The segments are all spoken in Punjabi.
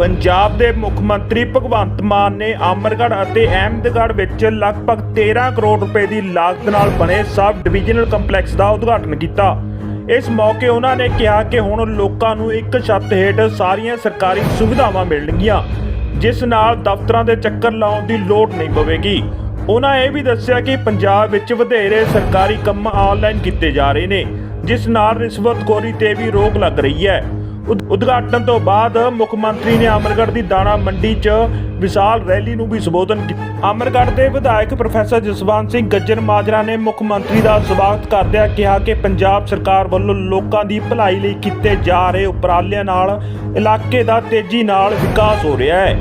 ਪੰਜਾਬ ਦੇ ਮੁੱਖ ਮੰਤਰੀ ਭਗਵੰਤ ਮਾਨ ਨੇ ਅਮਰਗੜ੍ਹ ਅਤੇ ਅਹਿਮਦਗੜ੍ਹ ਵਿੱਚ ਲਗਭਗ 13 ਕਰੋੜ ਰੁਪਏ ਦੀ ਲਾਗਤ ਨਾਲ ਬਣੇ ਸਬ ਡਿਵੀਜ਼ਨਲ ਕੰਪਲੈਕਸ ਦਾ ਉਦਘਾਟਨ ਕੀਤਾ। ਇਸ ਮੌਕੇ ਉਹਨਾਂ ਨੇ ਕਿਹਾ ਕਿ ਹੁਣ ਲੋਕਾਂ ਨੂੰ ਇੱਕ ਛੱਤ ਹੇਠ ਸਾਰੀਆਂ ਸਰਕਾਰੀ ਸੁਵਿਧਾਵਾਂ ਮਿਲਣਗੀਆਂ, ਜਿਸ ਨਾਲ ਦਫ਼ਤਰਾਂ ਦੇ ਚੱਕਰ ਲਾਉਣ ਦੀ ਲੋੜ ਨਹੀਂ ਪਵੇਗੀ। ਉਹਨਾਂ ਇਹ ਵੀ ਦੱਸਿਆ ਕਿ ਪੰਜਾਬ ਵਿੱਚ ਵਧੇਰੇ ਸਰਕਾਰੀ ਕੰਮ ਆਨਲਾਈਨ ਕੀਤੇ ਜਾ ਰਹੇ ਨੇ, ਜਿਸ ਨਾਲ ਰਿਸ਼ਵਤਖੋਰੀ ਤੇ ਵੀ ਰੋਕ ਲੱਗ ਰਹੀ ਹੈ। ਉਦਘਾਟਨ ਤੋਂ ਬਾਅਦ ਮੁੱਖ ਮੰਤਰੀ ਨੇ ਅਮਰਗੜ੍ਹ ਦੀ ਦਾਣਾ ਮੰਡੀ 'ਚ ਵਿਸ਼ਾਲ ਰੈਲੀ ਨੂੰ ਵੀ ਸੰਬੋਧਨ ਕੀਤਾ। ਅਮਰਗੜ੍ਹ ਦੇ ਵਿਧਾਇਕ ਪ੍ਰੋਫੈਸਰ ਜਸਵੰਤ ਸਿੰਘ ਗੱਜਰ ਮਾਜਰਾ ਨੇ ਮੁੱਖ ਮੰਤਰੀ ਦਾ ਸਵਾਗਤ ਕਰਦਿਆਂ ਕਿਹਾ ਕਿ ਪੰਜਾਬ ਸਰਕਾਰ ਵੱਲੋਂ ਲੋਕਾਂ ਦੀ ਭਲਾਈ ਲਈ ਕੀਤੇ ਜਾ ਰਹੇ ਉਪਰਾਲਿਆਂ ਨਾਲ ਇਲਾਕੇ ਦਾ ਤੇਜ਼ੀ ਨਾਲ ਵਿਕਾਸ ਹੋ ਰਿਹਾ ਹੈ।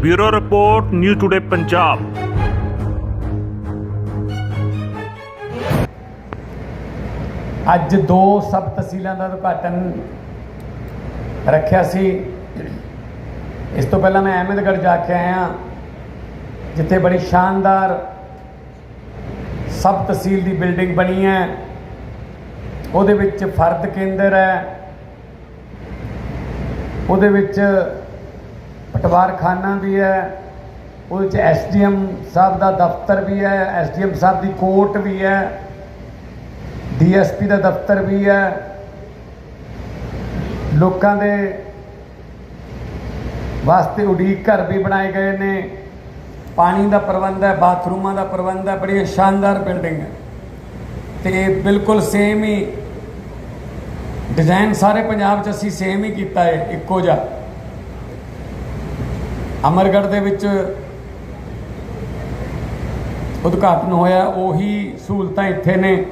Bureau report news today Punjab. ਅੱਜ ਦੋ ਸਬ ਤਹਿਸੀਲਾਂ ਦਾ ਉਦਘਾਟਨ ਰੱਖਿਆ ਸੀ। ਇਸ ਤੋਂ ਪਹਿਲਾਂ ਮੈਂ ਅਹਿਮਦਗੜ੍ਹ ਜਾ ਕੇ ਆਇਆ, ਜਿੱਥੇ ਬੜੀ ਸ਼ਾਨਦਾਰ ਸਬ ਤਹਿਸੀਲ ਦੀ ਬਿਲਡਿੰਗ ਬਣੀ ਹੈ। ਉਹਦੇ ਵਿੱਚ ਫਰਦ ਕੇਂਦਰ ਹੈ। ਉਹਦੇ ਵਿੱਚ ਪਟਵਾਰਖਾਨਾ ਵੀ ਹੈ। ਉਹਦੇ ਵਿੱਚ ਐਸਡੀਐਮ ਸਾਹਿਬ ਦਾ ਦਫ਼ਤਰ ਵੀ ਹੈ। ਐਸਡੀਐਮ ਸਾਹਿਬ ਦੀ ਕੋਰਟ ਵੀ ਹੈ। ਡੀਐਸਪੀ ਦਾ ਦਫ਼ਤਰ ਵੀ ਹੈ। ਲੋਕਾਂ ਦੇ ਵਾਸਤੇ ਉਡੀਕ ਘਰ ਵੀ ਬਣਾਏ ਗਏ ਨੇ। ਪਾਣੀ ਦਾ ਪ੍ਰਬੰਧ ਹੈ, ਬਾਥਰੂਮਾਂ ਦਾ ਪ੍ਰਬੰਧ ਹੈ ਬੜੀ ਸ਼ਾਨਦਾਰ ਬਿਲਡਿੰਗ ਹੈ। ਤੇ ਬਿਲਕੁਲ ਸੇਮ ਹੀ ਡਿਜ਼ਾਈਨ ਸਾਰੇ ਪੰਜਾਬ 'ਚ ਅਸੀਂ ਸੇਮ ਹੀ ਕੀਤਾ ਹੈ, ਇੱਕੋ ਜਿਹਾ। ਅਮਰਗੜ੍ਹ ਦੇ ਵਿੱਚ ਉਦਘਾਟਨ ਹੋਇਆ, ਉਹੀ ਸਹੂਲਤਾਂ ਇੱਥੇ ਨੇ।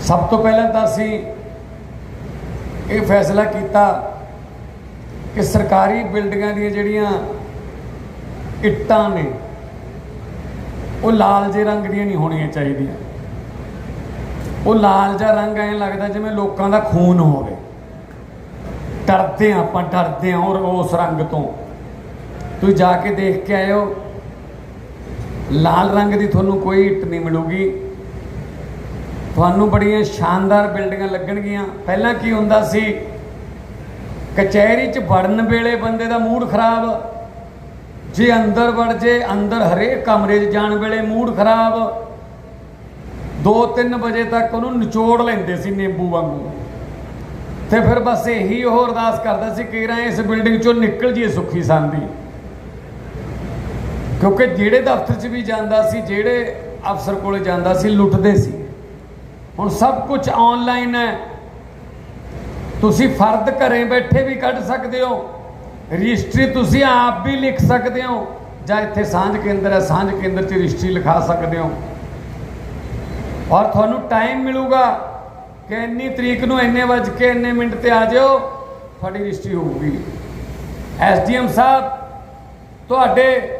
ਸਭ ਤੋਂ ਪਹਿਲਾਂ ਤਾਂ ਅਸੀਂ ਇਹ ਫੈਸਲਾ ਕੀਤਾ ਕਿ ਸਰਕਾਰੀ ਬਿਲਡਿੰਗਾਂ ਦੀਆਂ ਜਿਹੜੀਆਂ ਇੱਟਾਂ ਨੇ, ਉਹ ਲਾਲ ਜੇ ਰੰਗ ਦੀਆਂ ਨਹੀਂ ਹੋਣੀਆਂ ਚਾਹੀਦੀਆਂ। ਉਹ ਲਾਲ ਜਿਹਾ ਰੰਗ ਐਂ ਲੱਗਦਾ ਜਿਵੇਂ ਲੋਕਾਂ ਦਾ ਖੂਨ ਹੋਵੇ। ਡਰਦੇ ਹਾਂ ਆਪਾਂ, ਡਰਦੇ ਹਾਂ ਔਰ ਉਸ ਰੰਗ ਤੋਂ। ਤੁਸੀਂ ਜਾ ਕੇ ਦੇਖ ਕੇ ਆਇਓ, ਲਾਲ ਰੰਗ ਦੀ ਤੁਹਾਨੂੰ ਕੋਈ ਇੱਟ ਨਹੀਂ ਮਿਲੂਗੀ। ਤੁਹਾਨੂੰ ਬੜੀਆਂ ਸ਼ਾਨਦਾਰ ਬਿਲਡਿੰਗਾਂ ਲੱਗਣਗੀਆਂ। ਪਹਿਲਾਂ ਕੀ ਹੁੰਦਾ ਸੀ? ਕਚਹਿਰੀ 'ਚ ਵੜਨ ਵੇਲੇ ਬੰਦੇ ਦਾ ਮੂਡ ਖਰਾਬ। ਜੇ ਅੰਦਰ ਵੜ ਜੇ, ਅੰਦਰ ਹਰੇਕ ਕਮਰੇ 'ਚ ਜਾਣ ਵੇਲੇ ਮੂਡ ਖਰਾਬ। 2-3 ਵਜੇ ਤੱਕ ਉਹਨੂੰ ਨਿਚੋੜ ਲੈਂਦੇ ਸੀ ਨਿੰਬੂ ਵਾਂਗੂ। ਤੇ ਫਿਰ ਬਸ ਇਹੀ ਉਹ ਅਰਦਾਸ ਕਰਦਾ ਸੀ ਕਿ ਰਾਂ ਇਸ ਬਿਲਡਿੰਗ 'ਚੋਂ ਨਿਕਲ ਜੀਏ ਸੁੱਖੀ ਸੰਦੀ। ਕਿਉਂਕਿ ਜਿਹੜੇ ਦਫ਼ਤਰ 'ਚ ਵੀ ਜਾਂਦਾ ਸੀ, ਜਿਹੜੇ ਅਫਸਰ ਕੋਲੇ ਜਾਂਦਾ ਸੀ, ਲੁੱਟਦੇ ਸੀ। ਹੁਣ ਸਭ ਕੁਝ ਆਨਲਾਈਨ ਹੈ। ਤੁਸੀਂ ਫਰਦ ਘਰੇ ਬੈਠੇ ਵੀ ਕੱਢ ਸਕਦੇ ਹੋ। ਰਜਿਸਟਰੀ ਤੁਸੀਂ ਆਪ ਵੀ ਲਿਖ ਸਕਦੇ ਹੋ। ਜਾਂ ਇੱਥੇ ਸਾਂਝ ਕੇਂਦਰ ਹੈ, ਸਾਂਝ ਕੇਂਦਰ 'ਚ ਰਜਿਸਟਰੀ ਲਿਖਾ ਸਕਦੇ ਹੋ। ਔਰ ਤੁਹਾਨੂੰ ਟਾਈਮ ਮਿਲੂਗਾ ਕਿ ਇੰਨੀ ਤਰੀਕ ਨੂੰ ਇੰਨੇ ਵਜ ਕੇ ਇੰਨੇ ਮਿੰਟ ਤੇ ਆ ਜਾਓ, ਤੁਹਾਡੀ ਰਜਿਸਟਰੀ ਹੋਊਗੀ। ਐਸਡੀਐਮ ਸਾਹਿਬ, ਤੁਹਾਡੇ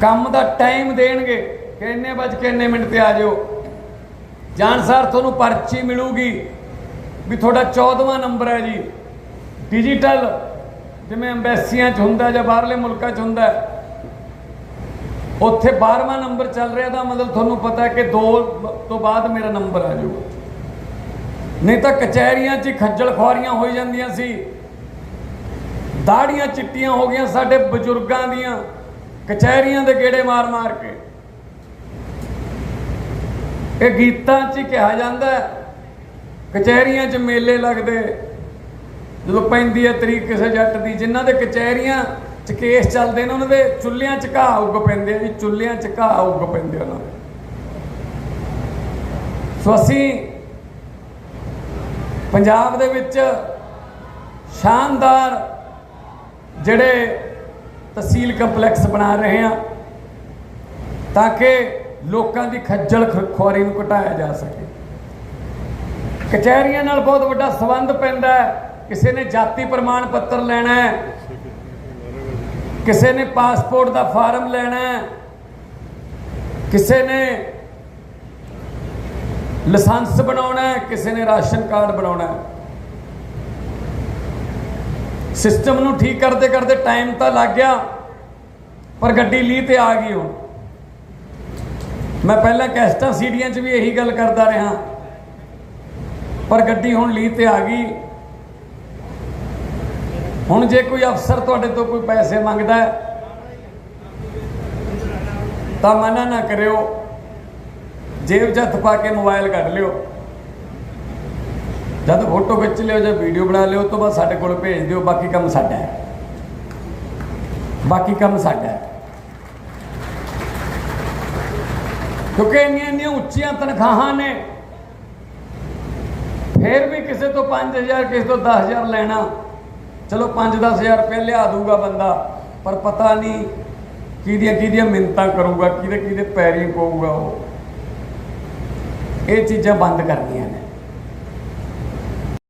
ਕੰਮ ਦਾ ਟਾਈਮ ਦੇਣਗੇ ਕਿ ਇੰਨੇ ਵਜ ਕੇ ਇੰਨੇ ਮਿੰਟ ਤੇ ਆ ਜਾਓ। ਜਾਣ ਸਰ ਤੁਹਾਨੂੰ ਪਰਚੀ ਮਿਲੂਗੀ ਵੀ ਤੁਹਾਡਾ 14ਵਾਂ ਨੰਬਰ ਹੈ ਜੀ। ਡਿਜੀਟਲ ਜਿਵੇਂ ਐਮਬੈਸੀਆਂ 'ਚ ਹੁੰਦਾ ਜਾਂ ਬਾਹਰਲੇ ਮੁਲਕਾਂ 'ਚ ਹੁੰਦਾ। ਉੱਥੇ 12ਵਾਂ ਨੰਬਰ ਚੱਲ ਰਿਹਾ, ਤਾਂ ਮਤਲਬ ਤੁਹਾਨੂੰ ਪਤਾ ਕਿ 2 ਤੋਂ ਬਾਅਦ ਮੇਰਾ ਨੰਬਰ ਆ ਜਾਊਗਾ। ਨਹੀਂ ਤਾਂ ਕਚਹਿਰੀਆਂ 'ਚ ਹੀ ਖੱਜਲ ਖੁਆਰੀਆਂ ਹੋਈ ਜਾਂਦੀਆਂ ਸੀ। ਦਾੜੀਆਂ ਚਿੱਟੀਆਂ ਹੋ ਗਈਆਂ ਸਾਡੇ ਬਜ਼ੁਰਗਾਂ ਦੀਆਂ, ਕਚਹਿਰੀਆਂ ਦੇ ਗੇੜੇ ਮਾਰ-ਮਾਰ ਕੇ। ਇਹ ਗੀਤਾਂ 'ਚ ਹੀ ਕਿਹਾ ਜਾਂਦਾ ਕਚਹਿਰੀਆਂ 'ਚ ਮੇਲੇ ਲੱਗਦੇ। ਜਦੋਂ ਪੈਂਦੀ ਹੈ ਤਰੀਕ ਕਿਸੇ ਜੱਟ ਦੀ, ਜਿਨ੍ਹਾਂ ਦੇ ਕਚਹਿਰੀਆਂ 'ਚ ਕੇਸ ਚੱਲਦੇ ਨੇ, ਉਹਨਾਂ ਦੇ ਚੁੱਲ੍ਹਿਆਂ 'ਚ ਘਾਹ ਉੱਗ ਪੈਂਦੇ ਆ ਜੀ। ਚੁੱਲ੍ਹਿਆਂ 'ਚ ਘਾਹ ਉੱਗ ਪੈਂਦੇ ਉਹਨਾਂ ਦੇ। ਸੋ ਅਸੀਂ ਪੰਜਾਬ ਦੇ ਵਿੱਚ ਸ਼ਾਨਦਾਰ ਜਿਹੜੇ ਤਹਿਸੀਲ ਕੰਪਲੈਕਸ ਬਣਾ ਰਹੇ ਹਾਂ, ਤਾਂ ਕਿ ਲੋਕਾਂ ਦੀ ਖੱਜਲ ਖ- ਖੁਆਰੀ ਨੂੰ ਘਟਾਇਆ ਜਾ ਸਕੇ। ਕਚਹਿਰੀਆਂ ਨਾਲ ਬਹੁਤ ਵੱਡਾ ਸੰਬੰਧ ਪੈਂਦਾ ਹੈ। ਕਿਸੇ ਨੇ ਜਾਤੀ ਪ੍ਰਮਾਣ ਪੱਤਰ ਲੈਣਾ ਹੈ। ਕਿਸੇ ਨੇ ਪਾਸਪੋਰਟ ਦਾ ਫਾਰਮ ਲੈਣਾ ਹੈ। ਕਿਸੇ ਨੇ ਲਾਇਸੈਂਸ ਬਣਾਉਣਾ ਹੈ। ਕਿਸੇ ਨੇ ਰਾਸ਼ਨ ਕਾਰਡ ਬਣਾਉਣਾ ਹੈ। ਸਿਸਟਮ ਨੂੰ ਠੀਕ ਕਰਦੇ ਕਰਦੇ ਟਾਈਮ ਤਾਂ ਲੱਗ ਗਿਆ, ਪਰ ਗੱਡੀ ਲੀ ਤੇ ਆ ਗਈ ਹੁਣ। ਮੈਂ ਪਹਿਲਾਂ ਕੈਸਟਾਂ ਸੀਡੀਆਂ 'ਚ ਵੀ ਇਹੀ ਗੱਲ ਕਰਦਾ ਰਿਹਾ। ਪਰ ਗੱਡੀ ਹੁਣ ਲੀ ਤੇ ਆ ਗਈ। ਹੁਣ ਜੇ ਕੋਈ ਅਫਸਰ ਤੁਹਾਡੇ ਤੋਂ ਕੋਈ ਪੈਸੇ ਮੰਗਦਾ ਤਾਂ ਮਨਾ ਨਾ ਕਰਿਓ। ਜੇਬ 'ਚ ਹੱਥ ਪਾ ਕੇ ਮੋਬਾਈਲ ਕੱਢ ਲਿਓ। ਜਦ ਫੋਟੋ ਖਿੱਚ ਲਿਓ ਜਾਂ ਵੀਡੀਓ ਬਣਾ ਲਿਓ ਉਸ ਤੋਂ ਬਾਅਦ ਸਾਡੇ ਕੋਲ ਭੇਜ ਦਿਓ, ਬਾਕੀ ਕੰਮ ਸਾਡਾ ਹੈ। ਬਾਕੀ ਕੰਮ ਸਾਡਾ ਹੈ। ਕਿਉਂਕਿ ਇੰਨੀਆਂ ਇੰਨੀਆਂ ਉੱਚੀਆਂ ਤਨਖਾਹਾਂ ਨੇ। ਫਿਰ ਵੀ ਕਿਸੇ ਤੋਂ 5000 ਕਿਸੇ ਤੋਂ 10000 ਲੈਣਾ। ਚਲੋ 5-10000 ਰੁਪਏ ਲਿਆ ਦੂਗਾ ਬੰਦਾ, ਪਰ ਪਤਾ ਨਹੀਂ ਕਿਹਦੀਆਂ ਕਿਹਦੀਆਂ ਮਿੰਤਾਂ ਕਰੂਗਾ, ਕਿਹਦੇ ਕਿਹਦੇ ਪੈਰੀ ਪਊਗਾ ਉਹ। ਇਹ ਚੀਜ਼ਾਂ ਬੰਦ ਕਰਨੀਆਂ ਨੇ।